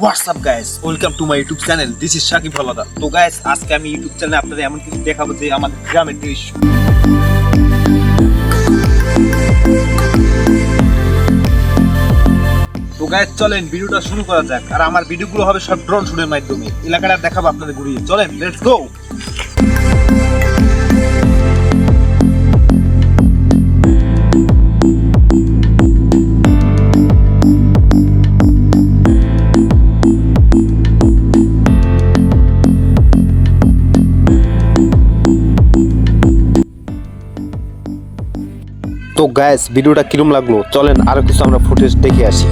WhatsApp guys welcome to my YouTube channel this is Shakib হলাদা তো guys আজকে আমি YouTube চ্যানেলে আপনাদের এমন কিছু দেখাবো যে আমাদের গ্রামের দৃশ্য তো গাইস চলেন, ভিডিওটা শুরু করা যাক। আর আমার ভিডিওগুলো হবে সব ড্রোন শুটের মাধ্যমে। এলাকাটা দেখাবো আপনাদের ঘুরিয়ে। চলেন লেটস গো তো গ্যাস ভিডিওটা কিরম লাগল? চলেন আরও কিছু আমরা ফুটেজ দেখে আসি।